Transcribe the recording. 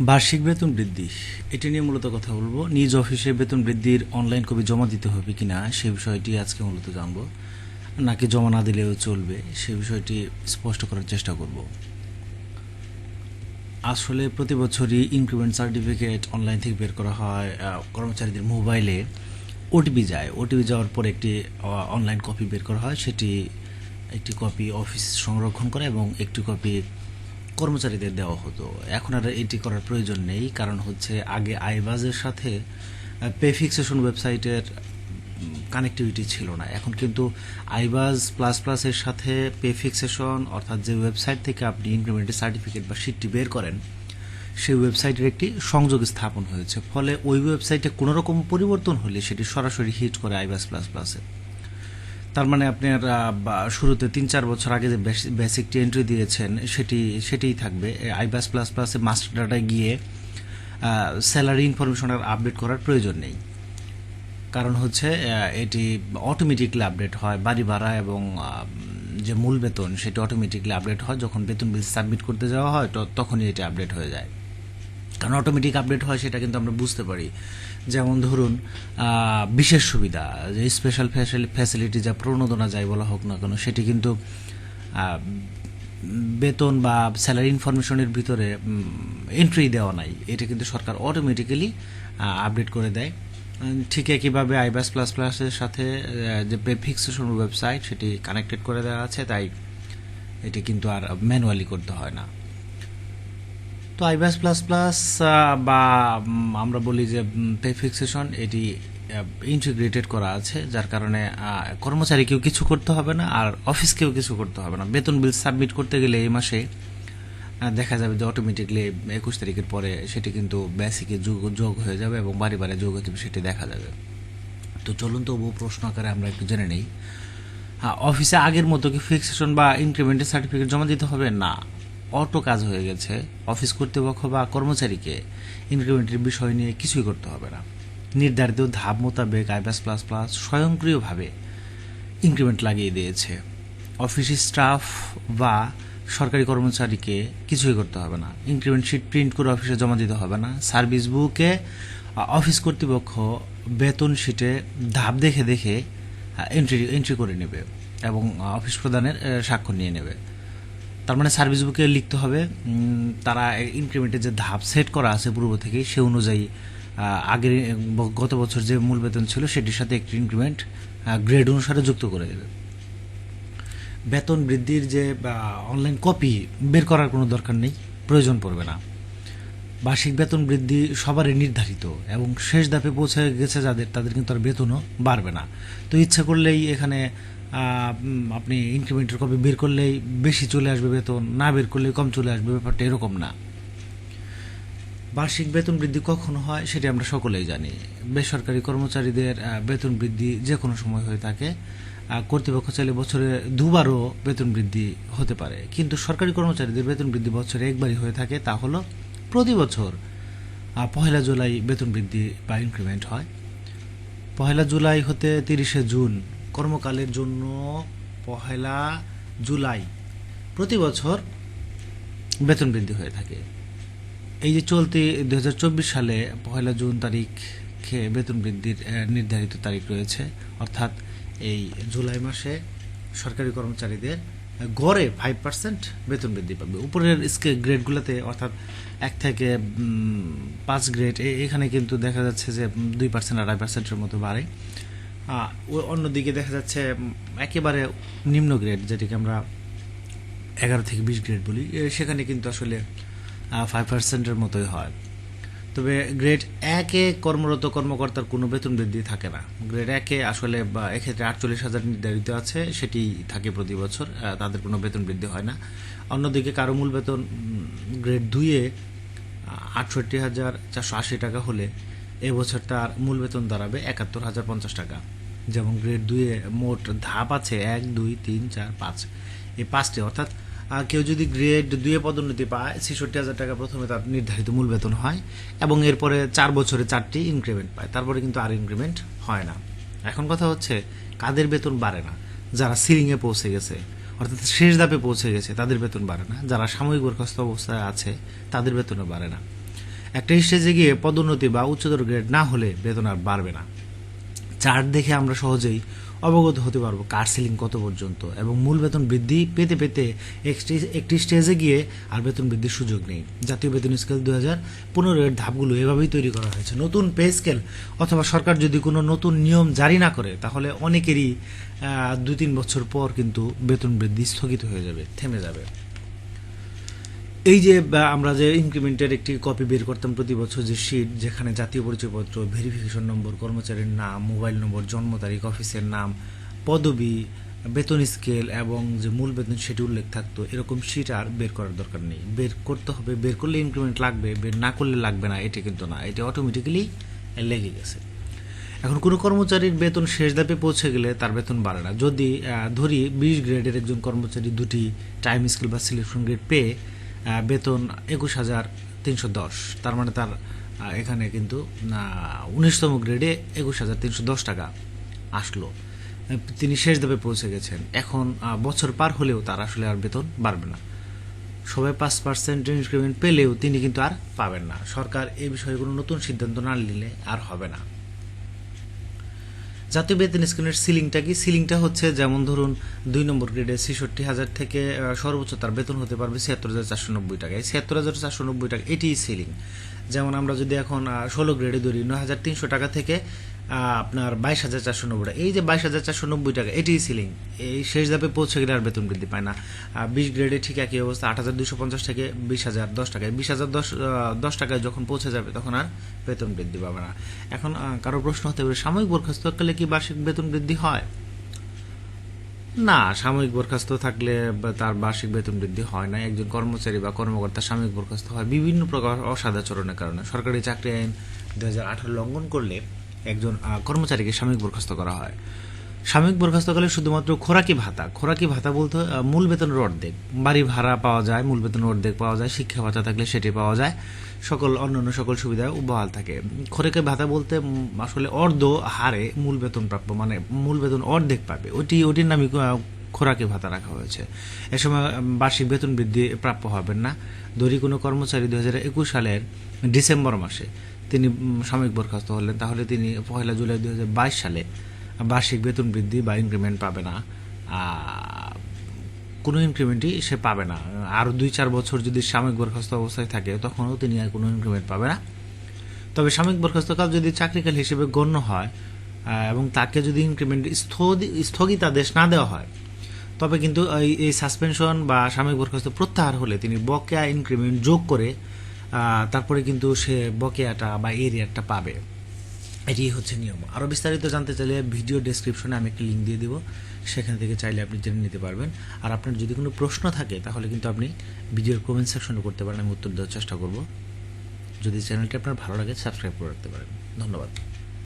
বার্ষিক বেতন বৃদ্ধি। এটি নিয়ে মূলত কথা বলব। নিজ অফিসে বেতন বৃদ্ধির অনলাইন কপি জমা দিতে হবে কিনা, সে বিষয়টি আজকে মূলত জানব। নাকি জমা না দিলেও চলবে, সে বিষয়টি স্পষ্ট করার চেষ্টা করব। আসলে প্রতি বছরই ইনক্রিমেন্ট সার্টিফিকেট অনলাইন থেকে বের করা হয় কর্মচারীদের মোবাইলে ওটিপি যায়। ওটিপি যাওয়ার পর একটি অনলাইন কপি বের করা হয়। সেটি একটি কপি অফিস সংরক্ষণ করে এবং একটি কপি কর্মচারীদের দেওয়া হতো। এখন আর এটি করার প্রয়োজন নেই, কারণ হচ্ছে আগে আইবাজের সাথে পে ফিক্সেশন ওয়েবসাইটের কানেক্টিভিটি ছিল না। এখন কিন্তু আইবাজ প্লাস প্লাসের সাথে পে ফিক্সেশন অর্থাৎ যে ওয়েবসাইট থেকে আপনি ইনক্রিমেন্টের সার্টিফিকেট বা শিটটি বের করেন, সেই ওয়েবসাইটের একটি সংযোগ স্থাপন হয়েছে। ফলে ওই ওয়েবসাইটে কোনো রকম পরিবর্তন হলে সেটি সরাসরি হিট করে আইবাস প্লাস প্লাসে তার মানে আপনার শুরুতে তিন চার বছর আগে যে বেসিকটি এন্ট্রি দিয়েছেন, সেটি, সেটিই থাকবে। আই আইবাস প্লাস প্লাসে মাস্টার ডাটায় গিয়ে স্যালারি ইনফরমেশন আর আপডেট করার প্রয়োজন নেই। কারণ হচ্ছে এটি অটোমেটিকলি আপডেট হয়, বাড়ি ভাড়া এবং যে মূল বেতন, সেটি অটোমেটিকলি আপডেট হয়। যখন বেতন বিল সাবমিট করতে যাওয়া হয় তখনই এটি আপডেট হয়ে যায়। কারণ অটোমেটিক আপডেট হয় সেটা কিন্তু আমরা বুঝতে পারি। যেমন ধরুন বিশেষ সুবিধা, যে স্পেশাল ফ্যাসিলিটি যা প্রণোদনা যায় বলা হোক না কেন, সেটি কিন্তু বেতন বা স্যালারি ইনফরমেশনের ভিতরে এন্ট্রি দেওয়া নাই। এটা কিন্তু সরকার অটোমেটিক্যালি আপডেট করে দেয়। ঠিক একইভাবে আইবাস প্লাস প্লাসের সাথে যে ফিক্সেশন ওয়েবসাইট সেটি কানেক্টেড করে দেওয়া আছে, তাই এটি কিন্তু আর ম্যানুয়ালি করতে হয় না। তো আইবাস প্লাস প্লাস বা আমরা বলি যে পে ফিক্সেশন এটি ইন্টিগ্রেটেড করা আছে, যার কারণে কর্মচারীকেও কিছু করতে হবে না, আর অফিসকেও কিছু করতে হবে না। বেতন বিল সাবমিট করতে গেলে এই মাসে দেখা যাবে যে অটোমেটিকলি একুশ তারিখের পরে সেটি কিন্তু বেসিকে যোগ যোগ হয়ে যাবে এবং বাড়ি বাড়ি যোগ হয়ে যাবে সেটি দেখা যাবে। তো চলুন তবু প্রশ্ন আকারে আমরা একটু জেনে নেই। অফিসে আগের মতো কি ফিক্সেশন বা ইনক্রিমেন্টের সার্টিফিকেট জমা দিতে হবে? না। অটো কাজ হয়ে গেছে, অফিস কর্তৃপক্ষ বা কর্মচারীকে ইনক্রিমেন্টের বিষয় নিয়ে কিছুই করতে হবে না। নির্ধারিত ধাপ মোতাবেক আইবাস প্লাস প্লাস স্বয়ংক্রিয়ভাবে ইনক্রিমেন্ট লাগিয়ে দিয়েছে। অফিস স্টাফ বা সরকারি কর্মচারীকে কিছুই করতে হবে না। ইনক্রিমেন্ট শিট প্রিন্ট করে অফিসে জমা দিতে হবে না। সার্ভিস বুকে অফিস কর্তৃপক্ষ বেতন শিটে ধাপ দেখে দেখে এন্ট্রি এন্ট্রি করে নেবে এবং অফিস প্রদানের স্বাক্ষর নিয়ে নেবে। তার মানে সার্ভিস বুকে লিখতে হবে তারা ইনক্রিমেন্টের যে ধাপ সেট করা আছে পূর্ব থেকেই, সে অনুযায়ী আগের গত বছর যে মূল বেতন ছিল সেটির সাথে একটি ইনক্রিমেন্ট গ্রেড অনুসারে যুক্ত করে দেবে। বেতন বৃদ্ধির যে অনলাইন কপি বের করার কোনো দরকার নেই, প্রয়োজন পড়বে না। বার্ষিক বেতন বৃদ্ধি সবারই নির্ধারিত এবং শেষ ধাপে পৌঁছে গেছে যাদের, তাদের কিন্তু আর বেতনও বাড়বে না। তো ইচ্ছা করলেই এখানে আপনি ইনক্রিমেন্টের কপি বের করলেই বেশি চলে আসবে বেতন, না বের করলেই কম চলে আসবে, ব্যাপারটা এরকম না। বার্ষিক বেতন বৃদ্ধি কখন হয় সেটি আমরা সকলেই জানি। বেসরকারি কর্মচারীদের বেতন বৃদ্ধি যে কোনো সময় হয়ে থাকে। কর্তৃপক্ষ চাইলে বছরে দুবারও বেতন বৃদ্ধি হতে পারে। কিন্তু সরকারি কর্মচারীদের বেতন বৃদ্ধি বছরে একবারই হয়ে থাকে, তা হলো প্রতি বছর পহেলা জুলাই বেতন বৃদ্ধি বা ইনক্রিমেন্ট হয়। পহেলা জুলাই হতে তিরিশে জুন কর্মকালের জন্য পহেলা জুলাই প্রতি বছর বেতন বৃদ্ধি হয়ে থাকে। এই যে চলতি দু হাজার চব্বিশ সালে পহেলা জুন তারিখে বেতন বৃদ্ধির নির্ধারিত তারিখ রয়েছে, অর্থাৎ এই জুলাই মাসে সরকারি কর্মচারীদের গড়ে ফাইভ পার্সেন্ট বেতন বৃদ্ধি পাবে। উপরের স্কে, গ্রেডগুলোতে, অর্থাৎ এক থেকে পাঁচ গ্রেড এখানে কিন্তু দেখা যাচ্ছে যে দুই পার্সেন্ট আড়াই পার্সেন্টের মতো বাড়ে। অন্যদিকে দেখা যাচ্ছে একেবারে নিম্ন গ্রেড যেটিকে আমরা এগারো থেকে বিশ গ্রেড বলি। সেখানে কিন্তু আসলে ফাইভ পার্সেন্টের মতোই হয়। তবে গ্রেড একে কর্মরত কর্মকর্তার কোনো বেতন বৃদ্ধি থাকে না। গ্রেড একে আসলে, বা এক্ষেত্রে আটচল্লিশ হাজার নির্ধারিত আছে, সেটি থাকে প্রতি বছর তাদের কোনো বেতন বৃদ্ধি হয় না। অন্যদিকে কারও মূল বেতন গ্রেড দুইয়ে আটষট্টি হাজার চারশো আশি টাকা হলে এবছর তার মূল বেতন দাঁড়াবে একাত্তর হাজার পঞ্চাশ টাকা। যেমন গ্রেড দুইয়ে মোট ধাপ আছে এক, দুই, তিন, চার, পাঁচ। এই পাঁচটি, অর্থাৎ কেউ যদি গ্রেড দুইয়ে পদোন্নতি পায়, ছেষট্টি হাজার টাকা প্রথমে তার নির্ধারিত মূল বেতন হয় এবং এরপরে চার বছরে চারটি ইনক্রিমেন্ট পায়। তারপরে কিন্তু আর ইনক্রিমেন্ট হয় না। এখন কথা হচ্ছে, কাদের বেতন বাড়ে না? যারা সিলিংয়ে পৌঁছে গেছে, অর্থাৎ শেষ ধাপে পৌঁছে গেছে, তাদের বেতন বাড়ে না। যারা সাময়িক বরখাস্ত অবস্থায় আছে, তাদের বেতনও বাড়ে না। একটা স্টেজে গিয়ে পদোন্নতি বা উচ্চতর গ্রেড না হলে বেতন আর বাড়বে না। চার্ট দেখে আমরা সহজেই অবগত হতে পারব কার সিলিং কত পর্যন্ত এবং মূল বেতন বৃদ্ধি পেতে পেতে একটি- স্টেজে গিয়ে আর বেতন বৃদ্ধির সুযোগ নেই। জাতীয় বেতন স্কেল দু হাজার পনেরোর ধাপগুলো এভাবেই তৈরি করা হয়েছে। নতুন পে স্কেল অথবা সরকার যদি কোনো নতুন নিয়ম জারি না করে, তাহলে অনেকেরই দুই তিন বছর পর কিন্তু বেতন বৃদ্ধি স্থগিত হয়ে যাবে, থেমে যাবে। এই যে আমরা যে ইনক্রিমেন্টের একটি কপি বের করতাম প্রতি বছর যে শিট যেখানে জাতীয় পরিচয়পত্র ভেরিফিকেশন নম্বর কর্মচারীর নাম মোবাইল নম্বর জন্ম তারিখ অফিসের নাম, পদবি, বেতন স্কেল এবং যে মূল বেতন সেটি উল্লেখ থাকতো, এরকম শিট আর বের করার দরকার নেই। বের করতে হবে, বের করলে ইনক্রিমেন্ট লাগবে, বের না করলে লাগবে না, এটা কিন্তু না, এটা অটোমেটিক্যালি লেগে গেছে। এখন কোনো কর্মচারীর বেতন শেষ ধাপে পৌঁছে গেলে তার বেতন বাড়ে না। যদি ধরি বিশ গ্রেডের একজন কর্মচারী দুটি টাইম স্কেল বা সিলেকশন গ্রেড পেয়ে বেতন একুশ হাজার তিনশো দশ। তার মানে তার এখানে কিন্তু উনিশতম গ্রেডে একুশ হাজার তিনশো দশ টাকা আসলো। তিনি শেষ ধাপে পৌঁছে গেছেন। এখন বছর পার হলেও তার আসলে আর বেতন বাড়বে না। সবাই পাঁচ পার্সেন্ট ইনক্রিমেন্ট পেলেও তিনি কিন্তু আর পাবেন না। সরকার এই বিষয়ে কোনো নতুন সিদ্ধান্ত না নিলে আর হবে না। জাতীয় বেতন স্কেলের সিলিংটা কি? সিলিংটা হচ্ছে যেমন ধরুন দুই নম্বর গ্রেডে ছেষট্টি হাজার থেকে সর্বোচ্চ তার বেতন হতে পারবে ছিয়াত্তর হাজার চারশো নব্বই টাকা। এই ছিয়াত্তর হাজার চারশো নব্বই টাকা এটিই সিলিং। যেমন আমরা যদি এখন ষোলো গ্রেডে ধরি, নয় হাজার তিনশো টাকা থেকে আপনার বাইশ হাজার চারশো নব্বই টাকা। এই যে বাইশ হাজার চারশো নব্বই টাকা, এটিই সিলিং এই শেষ ধাপে পৌঁছে গেলে আর বেতন বৃদ্ধি পায় না। বিশ গ্রেডে ঠিক একই অবস্থা, আট হাজার দুশো পঞ্চাশ থেকে বিশ হাজার, দশ টাকায়। বিশ হাজার দশ দশ টাকায় যখন পৌঁছে যাবে, তখন আর বেতন বৃদ্ধি পাবে না। এখন কারও প্রশ্ন হতে পারে, সাময়িক বরখাস্তকালে কি বার্ষিক বেতন বৃদ্ধি হয়? না, সাময়িক বরখাস্ত থাকলে তার বার্ষিক বেতন বৃদ্ধি হয় না। একজন কর্মচারী বা কর্মকর্তা সাময়িক বরখাস্ত হয়। বিভিন্ন প্রকার অসাদাচরণের কারণে। সরকারি চাকরি আইন দু হাজার আঠারো লঙ্ঘন করলে একজন কর্মচারীকে সাময়িক বরখাস্ত করা হয়। সাময়িক বরখাস্তকালে শুধুমাত্র খোরাকি ভাতা। খোরাকি ভাতা বলতে মূল বেতনের অর্ধেক। বাড়ি ভাড়া পাওয়া যায়, মূল বেতনের অর্ধেক পাওয়া যায়, শিক্ষা ভাতা থাকলে সেটি পাওয়া যায়। সকল, অন্যান্য সকল সুবিধা বহাল থাকে। খোরাকি ভাতা বলতে আসলে অর্ধ হারে মূল বেতন প্রাপ্য মানে মূল বেতন অর্ধেক পাবে। ওটি, ওটির নামই খোরাকি ভাতা রাখা হয়েছে। এ সময় বার্ষিক বেতন বৃদ্ধি প্রাপ্য হবেন না। ধরি কোনো কর্মচারী দু সালের ডিসেম্বর মাসে তিনি সাময়িক বরখাস্ত হলেন, তাহলে তিনি পয়লা জুলাই দু হাজার বাইশ সালে বার্ষিক বেতন বৃদ্ধি বা ইনক্রিমেন্ট পাবে না। কোনো ইনক্রিমেন্টই সে পাবে না। আরও দুই চার বছর যদি সাময়িক বরখাস্ত অবস্থায় থাকে, তখনও তিনি আর কোনো ইনক্রিমেন্ট পাবে না। তবে সাময়িক বরখাস্তকাল যদি চাকরিকাল হিসেবে গণ্য হয় এবং তাকে যদি ইনক্রিমেন্ট স্থগিতাদেশ না দেওয়া হয়, তবে কিন্তু এই সাসপেনশন বা সাময়িক বরখাস্ত প্রত্যাহার হলে তিনি বকেয়া ইনক্রিমেন্ট যোগ করে তারপরে কিন্তু সে বকেয়াটা বা এরিয়াটা পাবে। এটি হচ্ছে নিয়ম। আরও বিস্তারিত জানতে চাইলে ভিডিও ডেসক্রিপশনে আমি একটি লিঙ্ক দিয়ে দেবো। সেখান থেকে চাইলে আপনি জেনে নিতে পারবেন। আর আপনার যদি কোনো প্রশ্ন থাকে, তাহলে কিন্তু আপনি ভিডিওর কমেন্ট সেকশনে করতে পারেন, আমি উত্তর দেওয়ার চেষ্টা করব। যদি চ্যানেলটি আপনার ভালো লাগে সাবস্ক্রাইব করে রাখতে পারেন। ধন্যবাদ।